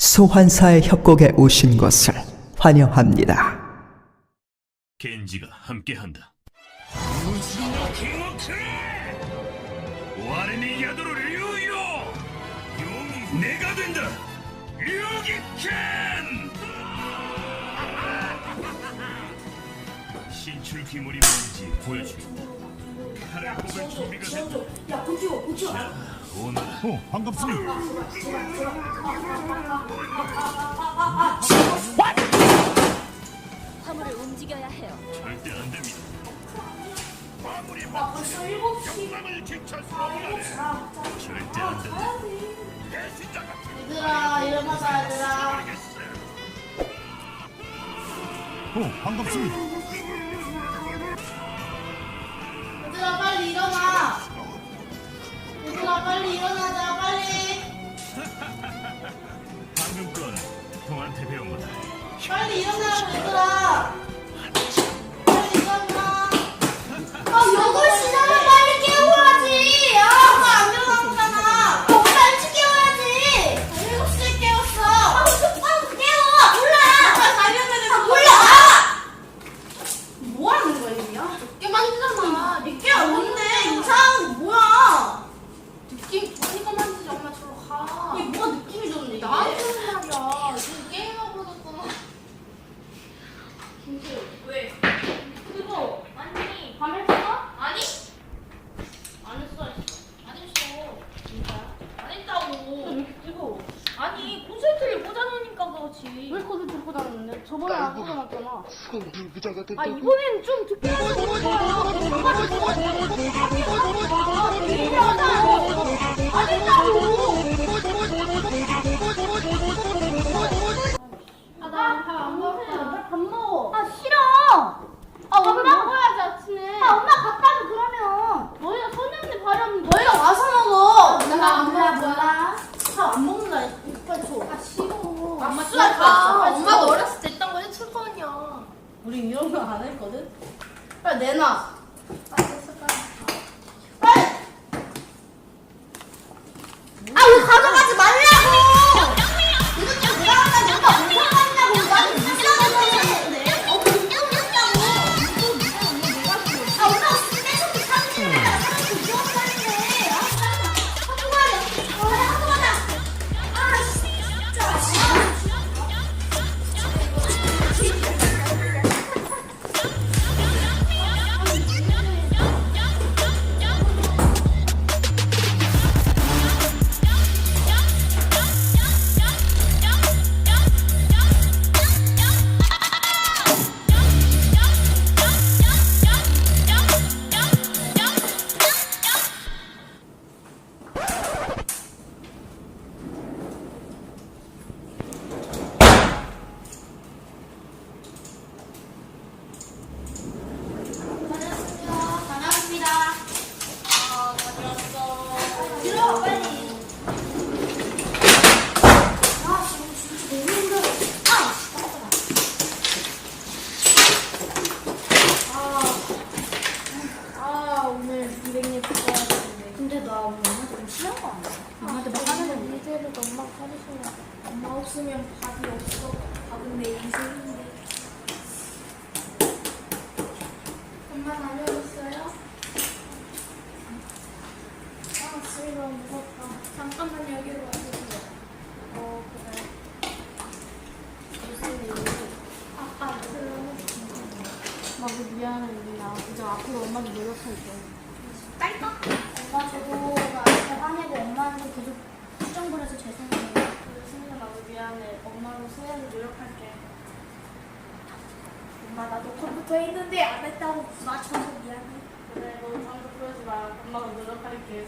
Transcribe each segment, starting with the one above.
소환사의 협곡에 오신 것을 환영합니다. 겐지가 함께한다. 와르니 야도로 류요 용이 내가 된다. 류기 켄 신출 귀물이 뭔지 보여주겠다. 칼을 뽑을 준비가 됐다. 야, 고추, 고추. 어, 반갑습니다. 화물을 움직여야 해요. 절대 안 됩니다. 마무리 아, 벌써 일곱 시. 절대 안 된다. 배신자 같은 얘들아, 일어나자, 얘들아. 어, 반갑습니다. 빨리 일어나라고, 얘들아. 빨리 일어나. 아, 8시잖아, 빨리 깨워야지. 야, 아빠안 일어나잖아. 엄마 일찍 깨워야지. 7시에 깨웠어. 아, 아, 깨워. 몰라. 아, 가려면 아, 몰라. 뭐 하는 거야, 이야 늦게 만지잖아. 늦게 안 뭔데? 이상한 거 뭐야? 느낌 좋으니까 만지지, 엄마 저로 가. 이게 뭐가 느낌이 좋은데? 나한테는 말이야. 지금 게임하고 있었구나. 김수, 왜? 그거, 아니, 밤 했어? 아니? 안 했어, 안 했어. 진짜? 안 했다고. 왜 찍어? 아니, 콘서트를 꽂아놓으니까 그렇지. 왜 콘서트를 꽂아놓는데? 저번에 안 꽂아놨잖아. 아, 이번엔 좀 듣기 아, 우린 이런 거 안 했거든. 빨리 내놔. 빨리. 빨리. 아, 왜 가져가지 엄마 없으면 밥이 없어. 밥은 내 인생인데. 엄마 다녀오셨어요? 아, 집이 너무 무섭다. 잠깐만 여기로 와주세요. 어, 그래. 무슨 일이? 아빠 무슨 나도 미안해 유리야 이제 앞으로 엄마도 노력할게 딸까? 엄마 저도 나한테 화내고 엄마한테 계속 수정 부려서 죄송해요. 승리야 나도 미안해. 엄마로 서야를 노력할게. 엄마 나도 컴퓨터 했는데 안 했다고. 맞춰서 미안해. 그래 너 방도 그러지 마. 엄마가 노력할게.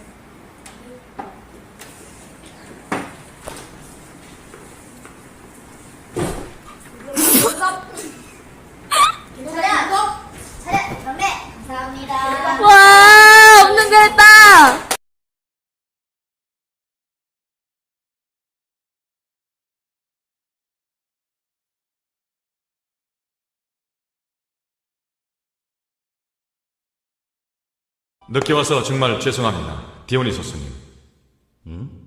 차례 너 차례 경례 감사합니다. 와, 없는 거 했다! 늦게 와서 정말 죄송합니다. 디오니소스님. 음?